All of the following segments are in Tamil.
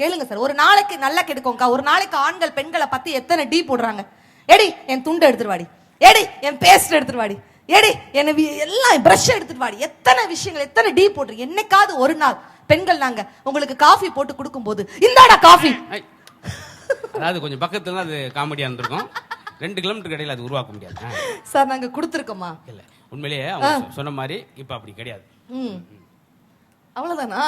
கேளுங்க சார். ஒரு நாளைக்கு நல்லா கெடுக்கோங்கக்கா ஒரு நாளைக்கு ஆண்கள் பெண்களை பத்தி எத்தனை டீ போடுறாங்க. எடி என் துண்டை எடுத்துட்டு வாடி. எடி என் பேஸ்ட் எடுத்துட்டு வாடி. எடி என்ன எல்லாம் பிரஷ் எடுத்துட்டு வாடி. எத்தனை விஷயங்கள் எத்தனை டீ போட்டுருக்கு என்னைக்காவது ஒரு நாள். பெண்கள் நாங்க உங்களுக்கு காஃபி போட்டு கொடுக்கும்போது இந்தாடா காஃபி. அதாவது கொஞ்சம் பக்கத்துல அது காமெடியா இருந்திருக்கும். ரெண்டு கிலோமீட்டர் இடையில அது உருவாக்க முடியாது. சார் நாங்க கொடுத்துருக்கோமா இல்ல உண்மையிலேயே சொன்ன மாதிரி இப்ப அப்படி கிடையாது. அவ்வளவுதானா?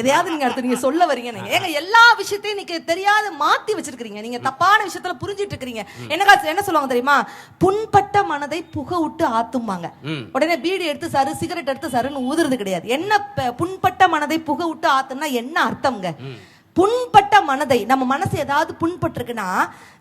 எதையாவது நீங்க அடுத்து நீங்க சொல்ல வரீங்க. நீங்க ஏங்க எல்லா விஷயத்தையும் நீங்க தெரியாத மாத்தி வச்சிருக்கீங்க நீங்க தப்பான விஷயத்துல புரிஞ்சிட்டு இருக்கீங்க என்ன என்ன சொல்லுவாங்க தெரியுமா? புண்பட்ட மனதை புக விட்டு ஆத்தும்பாங்க. உடனே பீடி எடுத்து சாரு சிகரெட் எடுத்து சாருன்னு ஊதுறது கிடையாது. என்ன புண்பட்ட மனதை புக விட்டு ஆத்துனா என்ன அர்த்தம்ங்க? புண்பட்ட மனதை நம்ம மனசு ஏதாவது புண்பட்டிருக்குன்னா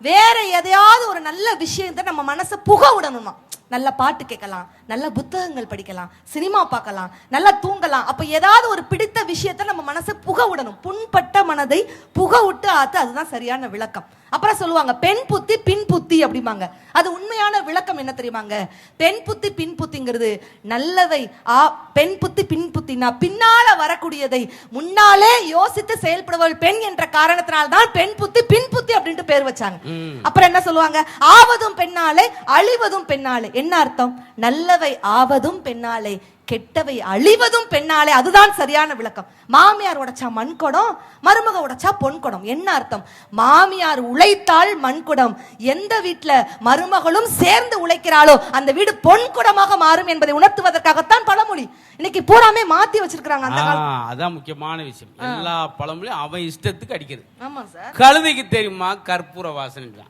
வேற எதையாவது ஒரு நல்ல விஷயத்தை நம்ம மனசை புக விடணுமா? நல்ல பாட்டு கேட்கலாம் நல்ல புத்தகங்கள் படிக்கலாம் சினிமா பார்க்கலாம் நல்லா தூங்கலாம். அப்ப ஏதாவது ஒரு பிடித்த விஷயத்தை நம்ம மனசை புக விடணும். புண்பட்ட மனதை புக விட்டு ஆத்து அதுதான் சரியான விளக்கம். அப்புறம் சொல்லுவாங்க பெண் புத்தி பின் புத்தி அப்படிம்பாங்க. அது உண்மையான விளக்கம் என்ன தெரியுமாங்க? பெண் புத்தி பின் புத்திங்கிறது நல்லவை ஆ பெண் புத்தி பின் புத்தினா பின்னால வரக்கூடியதை முன்னாலே யோசித்து செயல்படுவள் பெண் என்ற காரணத்தினால்தான் தான் பெண் புத்தி பின் புத்தி அப்படின்ட்டு பேர் வச்சாங்க. அப்புறம் என்ன சொல்லுவாங்க? ஆவதும் பெண்ணாலே அழிவதும் பெண்ணாலே என்ன அர்த்தம்? நல்லவை ஆவதும் பெண்ணாலே கெட்டவை அழிவதும் பெண்ணாலே அதுதான் சரியான விளக்கம். மாமியார் உடைச்சா மண் குடம் மருமக உடைச்சா பொன் குடம் என்ன அர்த்தம்? மாமியார் உழைத்தால் மண் குடம் எந்த வீட்ல மருமகளும் சேர்ந்து உழைக்கிறாளோ அந்த வீடு பொன் குடமாக மாறும் என்பதை உணர்த்துவதற்காகத்தான் பழமொழி. இன்னைக்கு பூராமே மாத்தி வச்சிருக்காங்க அந்த அதான் முக்கியமான விஷயம். எல்லா பழமொழியும் அவன் இஷ்டத்துக்கு அடிக்கிறது ஆமா சார். கழுதைக்கு தெரியுமா? கற்பூர வாசனை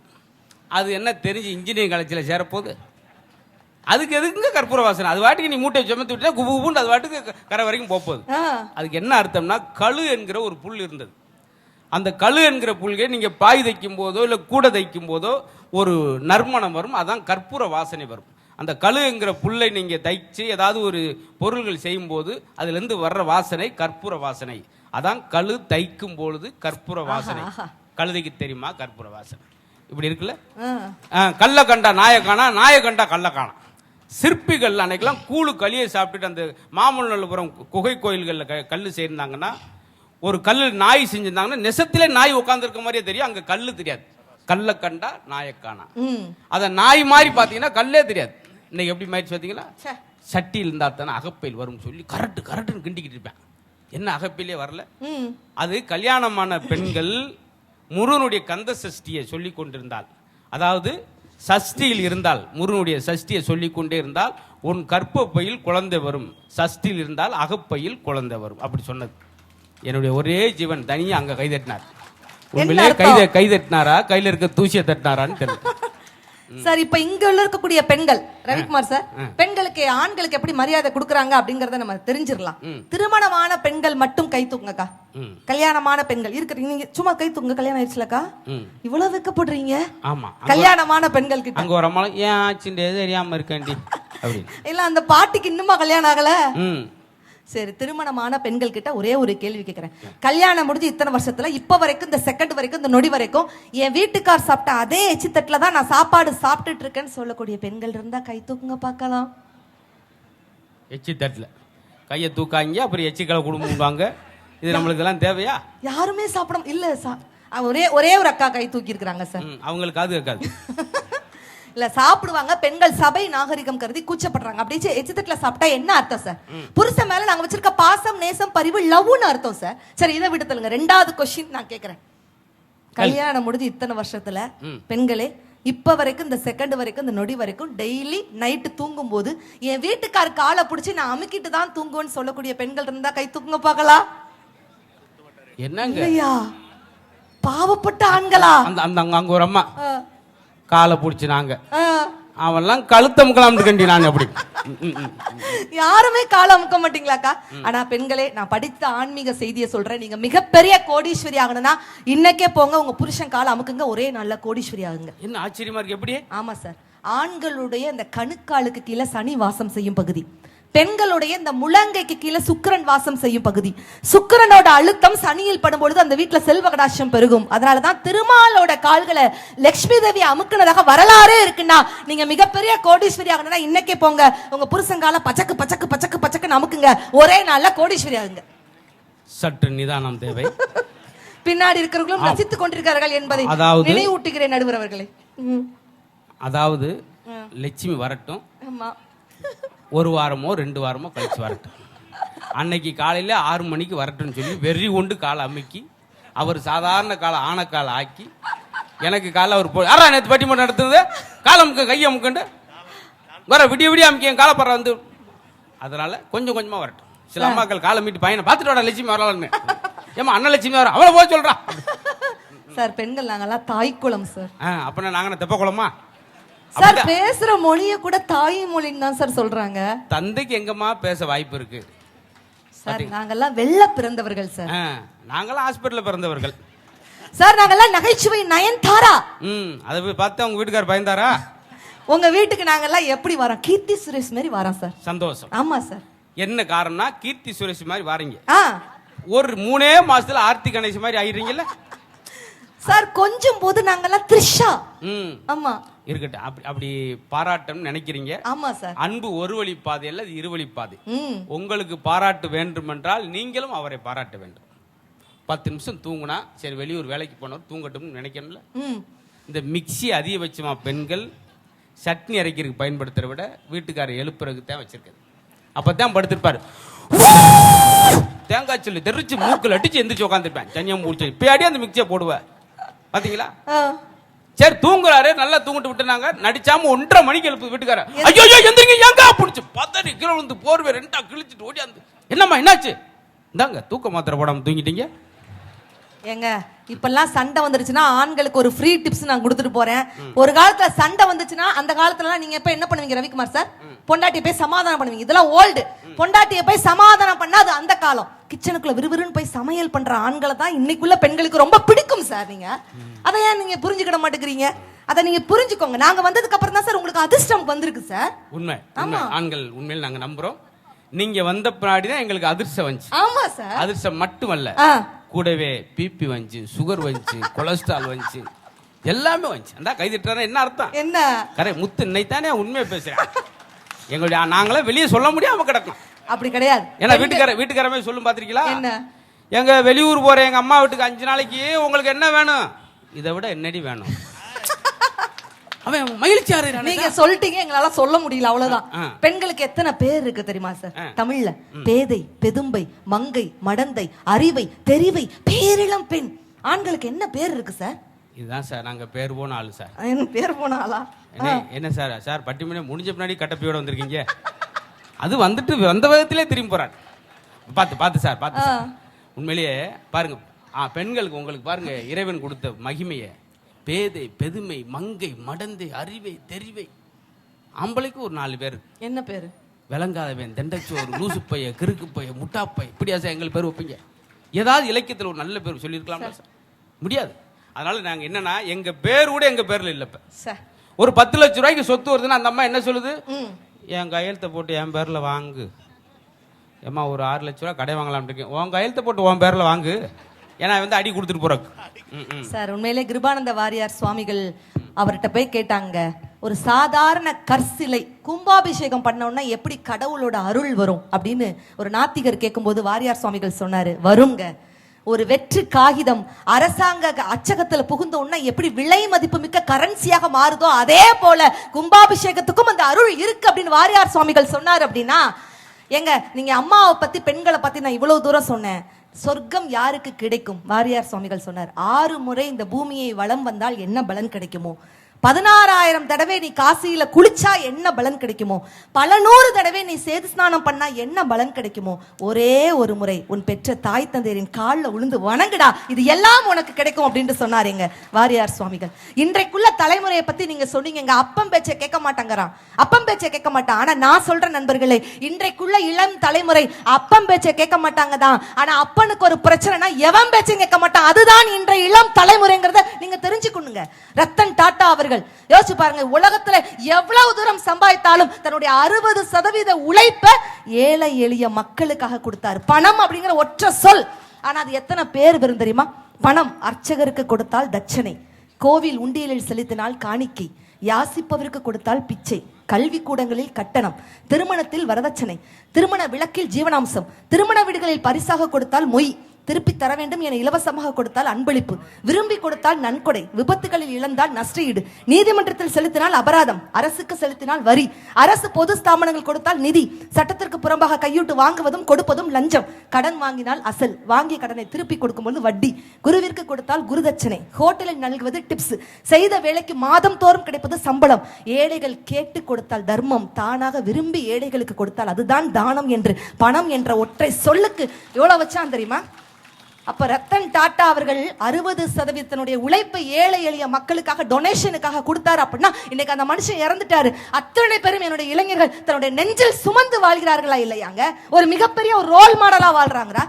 அது என்ன தெரிஞ்சு இன்ஜினியரிங் காலேஜில் சேரப்போகுது? அதுக்கு எதுக்குங்க கற்பூர வாசனை? அது வாட்டுக்கு நீ மூட்டை சுமத்து விட்டா குபு குபுன்னு அது வாட்டுக்கு கரை வரைக்கும் போக போகுது அதுக்கு என்ன அர்த்தம்னா கழு என்கிற ஒரு புல் இருந்தது. அந்த கழு என்கிற புல்கை நீங்க பாய் தைக்கும் போதோ இல்ல கூட தைக்கும் போதோ ஒரு நறுமணம் வரும் அதான் கற்பூர வாசனை வரும். அந்த கழு என்கிற புல்லை நீங்க தைச்சு ஏதாவது ஒரு பொருள்கள் செய்யும் போது அதுல இருந்து வர்ற வாசனை கற்பூர வாசனை. அதான் கழு தைக்கும் பொழுது கற்பூர வாசனை. கழுதைக்கு தெரியுமா கற்பூர வாசனை? இப்படி இருக்குல்ல? கல்ல கண்டா நாய காணா நாய கண்டா கல்ல காணா சிற்பிகள் அன்னைக்கெல்லாம் கூழு களியை சாப்பிட்டுட்டு அந்த மாமல்லபுரம் குகை கோயில்களில் க கல் செய்யிருந்தாங்கன்னா ஒரு கல் நாய் செஞ்சிருந்தாங்கன்னா நெசத்திலே நாய் உட்காந்துருக்க மாதிரியே தெரியும். அங்கே கல் தெரியாது. கல்ல கண்டா நாயை காணா. ம். அதை நாய் மாதிரி பார்த்தீங்கன்னா கல்லே தெரியாது. இன்னைக்கு எப்படி மாதிரி பார்த்தீங்களா. சட்டியில் இருந்தா தானே அகப்பையில் வரும்னு சொல்லி கரெக்டு கரெக்டுன்னு கிண்டிக்கிட்டு இருப்பேன். என்ன அகப்பையிலே வரல? அது கல்யாணமான பெண்கள் முருகனுடைய கந்த சஷ்டியை சொல்லி கொண்டிருந்தால் அதாவது சஷ்டியில் இருந்தால் முருகனுடைய சஷ்டியை சொல்லி கொண்டே இருந்தால் உன் கற்பப்பையில் குழந்தை வரும். சஷ்டியில் இருந்தால் அகப்பையில் குழந்தை வரும். அப்படி சொன்னது. என்னுடைய ஒரே ஜீவன் தனியா அங்க கைதட்டினார். உண்மையிலே? கைத கைதட்டினாரா? கையில இருக்க தூசியை தட்டினாரான்னு தெரியல. சார் இப்ப இங்க உள்ள இருக்கக்கூடிய பெண்கள் ரவிக்குமார் சார் பெண்களுக்கு ஆண்களுக்கு எப்படி மரியாதை கொடுக்கறாங்க அப்படிங்கறத நம்ம தெரிஞ்சிடலாம். திருமணமான பெண்கள் மட்டும் கை தூக்குங்கக்கா. ம். கல்யாணமான பெண்கள். இருக்கிறீங்க நீங்க சும்மா கை தூக்குங்க கல்யாணம் ஆயிடுச்சுலக்கா. இவ்வளவு வெக்கப்படுறீங்க ஆமா. கல்யாணமான பெண்கள் கிட்ட. அங்க ஒரு ஏன் ஆச்சுண்டே தெரியாம இருக்கேன்டி? இல்ல அந்த பாட்டிக்கு இன்னுமா கல்யாணம் ஆகல? சரி திருமணமான பெண்கள் கிட்ட ஒரே ஒரு கேள்வி கேட்கிறேன் கல்யாணம் முடிஞ்சு இத்தனை வருஷத்துல இப்ப வரைக்கும் இந்த செகண்ட் வரைக்கும் இந்த நொடி வரைக்கும் என் வீட்டுக்கார் சாப்பிட்ட அதே எச்சி தட்டுல தான் நான் சாப்பாடு சாப்பிட்டுட்டு இருக்கேன்னு சொல்லக்கூடிய பெண்கள் இருந்தா கை தூக்குங்க பார்க்கலாம். எச்சி தட்டில் கையை தூக்காங்க அப்புறம் எச்சிக்கலை குடும்பம்வாங்க இது நம்மளுக்கு எல்லாம் தேவையா? யாருமே சாப்பிட இல்ல ஒரே ஒரே ஒரு அக்கா கை தூக்கி இருக்காங்க சார் அவங்களுக்கு அது இருக்காது. இல்ல சாப்பிடுவாங்க. பெண்கள் சபை நாகரிகம் கருதி கூச்சப்படுறாங்க. அப்படியே எச்சி தட்டுல சாப்பிட்டா என்ன அர்த்தம் சார்? புருஷன் மேல நாங்க வச்சிருக்க பாசம் நேசம் பரிவு லவ்னு அர்த்தம் சார். சரி இதை விட்டு தள்ளுங்க. ரெண்டாவது கொஸ்டின் நான் கேக்குறேன். கல்யாணம் முடிஞ்சு இத்தனை வருஷத்துல பெண்களே இப்ப வரைக்கும் இந்த செகண்ட் வரைக்கும் இந்த நொடி வரைக்கும் டெய்லி நைட்டு தூங்கும் போது என் வீட்டுக்கார் காலை பிடிச்சி நான் அமுக்கிட்டு தான் தூங்குவேன்னு சொல்லக்கூடிய பெண்கள் இருந்தா கை தூக்குங்க பார்க்கலாம். என்னங்க? பாவப்பட்ட ஆண்களா? அந்த அந்த அங்க ஒரு அம்மா. காலை பிடிச்சி நாங்க ஆ. அவன்லாம் கழுத்த முக்கலாம்னு கண்டி நான் அப்படி. யாருமே காலை அமுக்க மாட்டீங்களாக்கா? ஆனா பெண்களே நான் படித்த ஆன்மீக செய்தியை சொல்றேன். நீங்க மிகப்பெரிய கோடீஸ்வரி ஆகணும்னா இன்னைக்கே போங்க உங்க புருஷன் காலை அமுக்குங்க ஒரே நல்ல கோடீஸ்வரி ஆகுங்க. என்ன ஆச்சரியமா இருக்கு எப்படி? ஆமா சார். ஆண்களுடைய இந்த கணுக்காலுக்கு கீழே சனி வாசம் செய்யும் பகுதி. பெண்களுடைய இந்த முழங்கைக்கு கீழே சுக்கிரன் வாசம் செய்யும் பகுதி. சுக்கிரனோட அழுத்தம் சனியில் படும்பொழுது அந்த வீட்டுல செல்வ கடாட்சம் பெருகும். அதனாலதான் திருமாலோட கால்களை லட்சுமி தேவி அமுக்குனதாக வரலாறே இருக்குன்னா நீங்க மிகப்பெரிய கோடீஸ்வரி ஆகணும்னா இன்னைக்கே போங்க. உங்க புருஷங்கால பச்சக்கு பச்சக்கு பச்சக்கு பச்சக்குன்னு அமுக்குங்க. ஒரே நாள்ல கோடீஸ்வரி ஆகுங்க. சற்று நிதானம் தேவை. பின்னாடி இருக்கிறவர்களும் ரசித்துக் கொண்டிருக்கிறார்கள் என்பதை நினைவூட்டுகிறேன் நடுவர் அவர்களே. அதாவது லட்சுமி வரட்டும். ஆமா. ஒரு வாரமோ ரெண்டு வாரமோ கழிச்சு வரட்டும். அன்னைக்கு காலையில ஆறு மணிக்கு வரட்டும்னு சொல்லி வெறி கொண்டு காலை அமுக்கி அவர் சாதாரண காலை ஆனக்காலை ஆக்கி எனக்கு காலை அவர் போ யாரா நேற்று பட்டிமன்றம் நடத்துனது? காலை அமுக்க கையை அமுக்கண்டு வர விடிய விடிய அமுக்க என் காலப்பற வந்து. அதனால கொஞ்சம் கொஞ்சமா வரட்டும். சில அம்மாக்கள் காலை மீட்டு பையனை பார்த்துட்டு வாடா லட்சுமி வரலான்னு ஏமா அண்ணன் லட்சுமி வர அவளை போய் சொல்றா. சார் பெண்கள் நாங்கெல்லாம் தாய்க்குளம் சார். ஆ, அப்பனா நாங்க தெப்ப குளமா? சார் பேசுற மொழிய கூட தாய் மொழின்னு தான் சார் சொல்றாங்க. தந்தைக்கு எங்கம்மா பேச வாய்ப்பு இருக்கு? சார் நாங்கெல்லாம் வெள்ள பிறந்தவர்கள் சார். நாங்களாம் ஹாஸ்பிட்டல்ல பிறந்தவர்கள். சார் நாங்கெல்லாம் நகைச்சுவை நயன்தாரா? ம் அதை போய் பார்த்து அவங்க வீட்டுக்கார் பயந்தாரா? உங்க வீட்டுக்கு நாங்கெல்லாம் எப்படி வரோம்? கீர்த்தி சுரேஷ் மாதிரி வரோம் சார். சந்தோஷம். ஆமா சார். என்ன காரணம்னா கீர்த்தி சுரேஷ் மாதிரி வாரீங்க. ஒரு மூணே மாசத்துல ஆர்த்தி கணேஷ் மாதிரி ஆயிடுறீங்கல்ல? சார் கொஞ்சம் போது நாங்கெல்லாம் த்ரிஷா. ம். ஆமா. இருக்கட்டும். அப்படி அப்படி பாராட்டணும்னு நினைக்கிறீங்க. ஆமா சார். அன்பு ஒரு வழி பாதை அல்ல இது இருவழி பாதை. உங்களுக்கு பாராட்டு வேண்டுமென்றால் நீங்களும் அவரை பாராட்ட வேண்டும். பத்து நிமிஷம் தூங்குனா சரி வெளியூர் வேலைக்கு போனவர் தூங்கட்டும்னு நினைக்கணும்ல? இந்த மிக்ஸி அதிகபட்சமா பெண்கள் சட்னி அரைக்கிறதுக்கு பயன்படுத்துறத விட வீட்டுக்காரர் எழுப்புறதுக்கு தான் வச்சிருக்காரு. அப்பதான் படுத்திருப்பாரு. தேங்காய் சொல்லி தெரிச்சு மூக்கில் அடிச்சு எந்திரிச்சு உட்காந்துருப்பேன் தனியாக முடிச்சு. பின்னாடி அந்த மிக்சியை போடுவேன். பாத்தீங்களா. சரி தூங்குறாரு. நல்லா தூங்கிட்டு விட்டுனாங்க. நடிச்சாம ஒன்றரை மணிக்கு எழுப்பு வீட்டுக்கார ஐயோ ஐயோ எந்திரிங்க எங்க பிடிச்சு. பத்தடி கீழே வந்து போர்வை ரெண்டா கிழிச்சிட்டு ஓடியாந்து. என்னம்மா என்னாச்சு? இந்தாங்க தூக்க மாத்திரை போடாம தூங்கிட்டீங்க. ஏங்க இப்பெல்லாம் சண்டை வந்துருச்சுன்னா ஆண்களுக்கு ஒரு ஃப்ரீ டிப்ஸ் நான் கொடுத்துட்டு போறேன். ஒரு காலத்துல சண்டை வந்துச்சுன்னா அந்த காலத்துல நீங்க எப்ப என்ன பண்ணுவீங்க ரவிக்குமார் சார்? பொண்டாட்டியை போய் சமாதானம் பண்ணுவீங்க. இதெல்லாம் ஓல்டு பொண்டாட்டியை போய் சமாதானம் பண்ணா அது அந்த காலம். கிச்சனுக்குள்ள விறுவிறுன்னு போய் சமையல் பண்ற ஆண்களை தான் இன்னைக்குள்ள பெண்களுக்கு ரொம்ப பிடிக்கும் சார் நீங்க. அதை ஏன் நீங்க புரிஞ்சுக்கிட மாட்டேங்கிறீங்க? அதை நீங்க புரிஞ்சுக்கோங்க. நாங்க வந்ததுக்கு அப்புறம் தான் சார் உங்களுக்கு அதிர்ஷ்டம் வந்திருக்கு சார். உண்மை உண்மை. ஆண்கள் உண்மையில் நாங்க நம்புறோம். நீங்க வந்த பின்னாடி தான் எங்களுக்கு அதிர்ஷ்டம் வந்துச்சு. ஆமா சார். அதிர்ஷ்டம் மட்டுமல்ல ஆ. கூடவே பிபி வந்துச்சு சுகர் வந்துச்சு கொலஸ்ட்ரால் வந்துச்சு எல்லாமே வந்துச்சு. அந்த கைதிட்டாரா என்ன அர்த்தம்? என்ன? கரை முத்து இன்னைத்தானே உண்மையை பேசுறேன் எங்களுடைய நாங்களே வெளியே சொல்ல முடியாம கிடக்கும். அப்படி கிடையாது. ஏன்னா வீட்டுக்கார வீட்டுக்காரமே சொல்லும் பாத்திருக்கீங்களா? என்ன? எங்க வெளியூர் போற எங்க அம்மா வீட்டுக்கு அஞ்சு நாளைக்கு உங்களுக்கு என்ன வேணும்? இதை விட என்னடி வேணும்? அவன் மகிழ்ச்சியா இருக்கிறானே நீங்க சொல்லிட்டீங்க எங்களால சொல்ல முடியல அவ்வளவுதான். பெண்களுக்கு எத்தனை பேர் இருக்கு தெரியுமா சார்? தமிழ்ல. பேதை பெதும்பை மங்கை மடந்தை அறிவை தெரிவை பேரிளம் பெண். ஆண்களுக்கு என்ன பேர் இருக்கு சார்? இதுதான் சார். நாங்க பேர் போன ஆளு சார். என்ன பேர் போனாலா என்ன என்ன சார்? சார் பட்டிமணி முடிஞ்ச பின்னாடி கட்டப்பையோட வந்திருக்கீங்க. அது வந்துட்டு வந்த விதத்திலே திரும்பி போறாரு. பார்த்து பார்த்து சார் பார்த்து சார். உண்மையிலேயே பாருங்க. ஆ பெண்களுக்கு உங்களுக்கு பாருங்க இறைவன் கொடுத்த மகிமையை. பேதை பெதுமை மங்கை மடந்தை அறிவை தெரிவை. ஆம்பளைக்கு ஒரு நாலு பேர். என்ன பேரு? விளங்காதவன் தெண்டச்சோறு லூசு பைய கிறுக்கு பைய முட்டாப்பை இப்படியா சார் எங்களுக்கு பேர் வைப்பீங்க? ஏதாவது இலக்கியத்தில் ஒரு நல்ல பேர் சொல்லியிருக்கலாமா சார். முடியாது. அதனால நாங்க என்னன்னா எங்க பேர் கூட எங்க பேர்ல இல்ல இப்ப. ஒரு பத்து லட்ச ரூபாய்க்கு சொத்து வருதுன்னா அந்த அம்மா என்ன சொல்லுது? என் கையெழுத்தை போட்டு என் பேரில் வாங்கு. ஏம்மா ஒரு ஆறு லட்ச ரூபா கடை வாங்கலாம்னு இருக்கேன் உன் கையெழுத்தை போட்டு உன் பேரில் வாங்கு. ஏன்னா வந்து அடி கொடுத்துட்டு போறக்கு. சார் உண்மையிலே கிருபானந்த வாரியார் சுவாமிகள் அவர்கிட்ட போய் கேட்டாங்க ஒரு சாதாரண கற்சிலை கும்பாபிஷேகம் பண்ண எப்படி கடவுளோட அருள் வரும் அப்படின்னு ஒரு நாத்திகர் கேட்கும்போது வாரியார் சுவாமிகள் சொன்னார் வருங்க. ஒரு வெற்று காகிதம் அரசாங்க அச்சகத்தில் அச்சகத்துல புகுந்த உடனே எப்படி விலை மதிப்பு மிக்க கரன்சியாக மாறுதோ அதே போல கும்பாபிஷேகத்துக்கும் அந்த அருள் இருக்கு அப்படின்னு வாரியார் சுவாமிகள் சொன்னார் அப்படின்னா ஏங்க நீங்க அம்மாவை பத்தி பெண்களை பத்தி நான் இவ்வளவு தூரம் சொன்னேன். சொர்க்கம் யாருக்கு கிடைக்கும்? வாரியார் சுவாமிகள் சொன்னார். ஆறு முறை இந்த பூமியை வலம் வந்தால் என்ன பலன் கிடைக்குமோ? பதினாறாயிரம் தடவை நீ காசியில குளிச்சா என்ன பலன் கிடைக்குமோ? பல நூறு தடவை நீ சேது ஸ்நானம் பண்ணா என்ன பலன் கிடைக்குமோ? ஒரே ஒரு முறை உன் பெற்ற தாய் தந்தையரின் காலில் உளுந்து வணங்குடா. இது எல்லாம் உனக்கு கிடைக்கும் அப்படின்னு சொன்னாருங்க வாரியார் சுவாமிகள். இன்றைக்குள்ள தலைமுறையை பத்தி நீங்க சொன்னீங்க அப்பம் பேச்சை கேட்க மாட்டாங்கிறான். அப்பம் பேச்சை கேட்க மாட்டான். ஆனா நான் சொல்ற நண்பர்களே இன்றைக்குள்ள இளம் தலைமுறை அப்பம் பேச்சை கேட்க மாட்டாங்க தான் ஆனா அப்பனுக்கு ஒரு பிரச்சனைனா எவன் பேச்சையும் கேட்க மாட்டான். அதுதான் இன்றைய இளம் தலைமுறைங்கிறத நீங்க தெரிஞ்சுக்கணுங்க. ரத்தன் டாட்டா அவர்கள் யோசிச்சு பாருங்க உலகத்துல எவ்வளவு தூரம் சம்பாதித்தாலும் தன்னுடைய அறுபது சதவீத உழைப்ப ஏழை எளிய மக்களுக்காக கொடுத்தார். பணம் அப்படிங்கிற ஒற்ற சொல். ஆனா அது எத்தனை பேர் வரும் தெரியுமா? பணம் அர்ச்சகருக்கு கொடுத்தால் தட்சணை. கோவில் உண்டியலில் செலுத்தினால் காணிக்கை. யாசிப்பவருக்கு கொடுத்தால் பிச்சை. கல்வி கூடங்களில் கட்டணம். திருமணத்தில் வரதட்சணை. திருமண விளக்கில் ஜீவனாம்சம். திருமண வீடுகளில் பரிசாக கொடுத்தால் மொய். திருப்பி தர வேண்டும் என இலவசமாக கொடுத்தால் அன்பளிப்பு. விரும்பி கொடுத்தால் நன்கொடை. விபத்துகளில் இழந்தால் நஷ்டஈடு. நீதிமன்றத்தில் செலுத்தினால் அபராதம். அரசுக்கு செலுத்தினால் வரி. அரசு பொது ஸ்தாபனங்கள் கொடுத்தால் நிதி. சட்டத்திற்கு புறம்பாக கையூட்டு வாங்குவதும் கொடுப்பதும் லஞ்சம். கடன் வாங்கினால் அசல். வாங்கிய கடனை திருப்பி கொடுக்கும்போது வட்டி. குருவிற்கு கொடுத்தால் குருதட்சணை. ஹோட்டலில் நல்குவது டிப்ஸ். செய்த வேலைக்கு மாதம் தோறும் கிடைப்பது சம்பளம். ஏழைகள் கேட்டு கொடுத்தால் தர்மம். தானாக விரும்பி ஏழைகளுக்கு கொடுத்தால் அதுதான் தானம் என்று பணம் என்ற ஒற்றை சொல்லுக்கு எவ்வளவு வச்சான் தெரியுமா? அப்ப ரத்தன் டாட்டா அவர்கள் அறுபது சதவீதத்தினுடைய உழைப்பை ஏழை எளிய மக்களுக்காக டொனேஷனுக்காக கொடுத்தாரு அப்படின்னா இன்னைக்கு அந்த மனுஷன் இறந்துட்டாரு. அத்தனை பேரும் என்னுடைய இளைஞர்கள் தன்னுடைய நெஞ்சில் சுமந்து வாழ்கிறார்களா இல்லையாங்க? ஒரு மிகப்பெரிய ஒரு ரோல் மாடலா வாழ்றாங்களா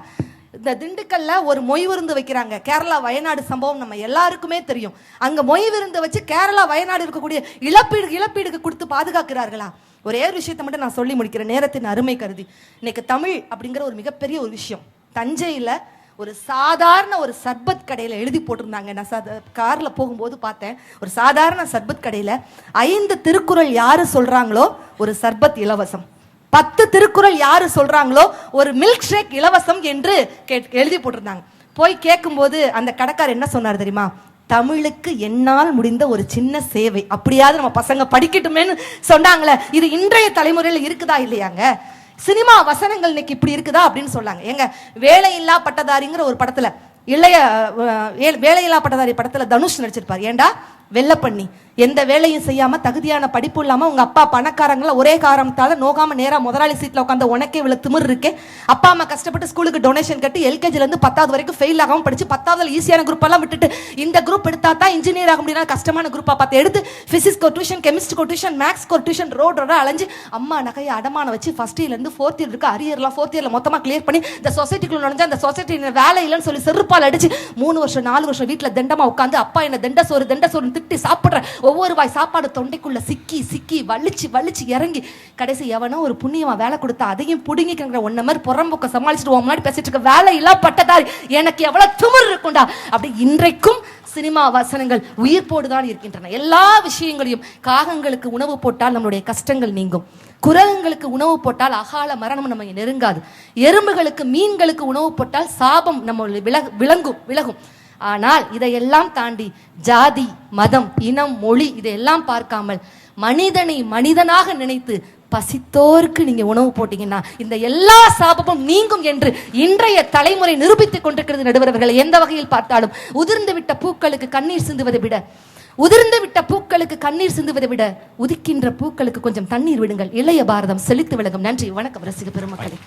இந்த திண்டுக்கல்ல ஒரு மொய் விருந்து வைக்கிறாங்க. கேரளா வயநாடு சம்பவம் நம்ம எல்லாருக்குமே தெரியும். அங்க மொய் விருந்து வச்சு கேரளா வயநாடு இருக்கக்கூடிய இழப்பீடு இழப்பீடுக்கு கொடுத்து பாதுகாக்கிறார்களா? ஒரே ஒரு விஷயத்தை மட்டும் நான் சொல்லி முடிக்கிறேன். நேரத்தின் அருமை கருதி. இன்னைக்கு தமிழ் அப்படிங்கிற ஒரு மிகப்பெரிய ஒரு விஷயம். தஞ்சையில் ஒரு சாதாரண ஒரு சர்பத் கடையில் எழுதி போட்டிருந்தாங்க. நான் சத காரில் போகும்போது பார்த்தேன். ஒரு சாதாரண சர்பத் கடையில் ஐந்து திருக்குறள் யார் சொல்கிறாங்களோ ஒரு சர்பத் இலவசம். பத்து திருக்குறள் யார் சொல்கிறாங்களோ ஒரு மில்க் ஷேக் இலவசம் என்று கேட் எழுதி போட்டிருந்தாங்க. போய் கேட்கும்போது அந்த கடைக்காரர் என்ன சொன்னார் தெரியுமா? தமிழுக்கு என்னால் முடிந்த ஒரு சின்ன சேவை. அப்படியாவது நம்ம பசங்க படிக்கட்டுமேன்னு சொன்னாங்களே. இது இன்றைய தலைமுறையில் இருக்குதா இல்லையாங்க? சினிமா வசனங்கள் இன்னைக்கு இப்படி இருக்குதா அப்படின்னு சொன்னாங்க. எங்க வேலையில்லா பட்டதாரிங்கிற ஒரு படத்துல இளைய ஏ- வேலையில்லா பட்டதாரி படத்துல தனுஷ் நடிச்சிருப்பார். ஏண்டா? வெள்ளப்பண்ணி. எந்த வேலையும் செய்யாம தகுதியான படிப்பு இல்லாம உங்க அப்பா பணக்காரங்கள ஒரே காரணத்தால நோகாம நேரா முதலாளி சீட்ல உட்காந்து உனக்கே இவ்வளவு திமிர் இருக்கு. அப்பா அம்மா கஷ்டப்பட்டு ஸ்கூலுக்கு டொனேஷன் கட்டி எல்கேஜில இருந்து பத்தாவது வரைக்கும் ஃபெயில் ஆகாம படிச்சு பத்தாவதுல ஈஸியான குரூப் எல்லாம் விட்டுட்டு இந்த குரூப் எடுத்தா தான் இன்ஜினியர் ஆக முடியும் கஷ்டமான குரூப்பா பார்த்து எடுத்து பிசிக்ஸ்க்கு ஒரு டியூஷன் கெமிஸ்ட்ரி ஒரு டியூஷன் மேக்ஸ் ஒரு டியூஷன் ரோட் ரோட அலைஞ்சு அம்மா நகையை அடமான வச்சு ஃபர்ஸ்ட் இயர்ல இருந்து ஃபோர்த் இயர் இருக்கு அரியர்லாம் ஃபோர்த் இயர்ல மொத்தமா கிளியர் பண்ணி இந்த சொசைட்டிக்குள்ள நுழைஞ்சா அந்த சொசைட்டி வேலை இல்லைன்னு சொல்லி செருப்பால் அடிச்சு மூணு வருஷம் நாலு வருஷம் வீட்டுல தண்டமா உட்காந்து அப்பா என்ன தண்ட சோறு தண்ட சோறு திட்டி சாப்பிடுற ஒவ்வொரு வாய் சாப்பாடு தொண்டைக்குள்ள சிக்கி சிக்கி வலிச்சு வலிச்சு இறங்கி கடைசி எவனோ ஒரு புண்ணியமா வேலை கொடுத்தா அதையும் பிடுங்கிக்கிற ஒன்ன மாதிரி புறம்புக்க சமாளிச்சுட்டு முன்னாடி பேசிட்டு இருக்க வேலை இல்லா பட்டதாரி எனக்கு எவ்வளவு துமர் இருக்கும்டா அப்படி இன்றைக்கும் சினிமா வசனங்கள் உயிர் போடுதான் இருக்கின்றன. எல்லா விஷயங்களையும் காகங்களுக்கு உணவு போட்டால் நம்மளுடைய கஷ்டங்கள் நீங்கும். குரங்குகளுக்கு உணவு போட்டால் அகால மரணம் நம்ம நெருங்காது. எறும்புகளுக்கு மீன்களுக்கு உணவு போட்டால் சாபம் நம்ம விலகும் விளங்கும் விலகும். ஆனால் இதையெல்லாம் தாண்டி ஜாதி மதம் இனம் மொழி இதையெல்லாம் பார்க்காமல் மனிதனை மனிதனாக நினைத்து பசித்தோருக்கு நீங்க உணவு போட்டீங்கன்னா இந்த எல்லா சாபமும் நீங்கும் என்று இன்றைய தலைமுறை நிரூபித்துக் கொண்டிருக்கிறது நடுவர்களை எந்த வகையில் பார்த்தாலும் உதிர்ந்து விட்ட பூக்களுக்கு கண்ணீர் சிந்துவதை விட உதிர்ந்து விட்ட பூக்களுக்கு கண்ணீர் சிந்துவதை விட உதிக்கின்ற பூக்களுக்கு கொஞ்சம் தண்ணீர் விடுங்கள். இளைய பாரதம் செழித்து விலகும் நன்றி. வணக்கம். ரசிக பெருமக்களே.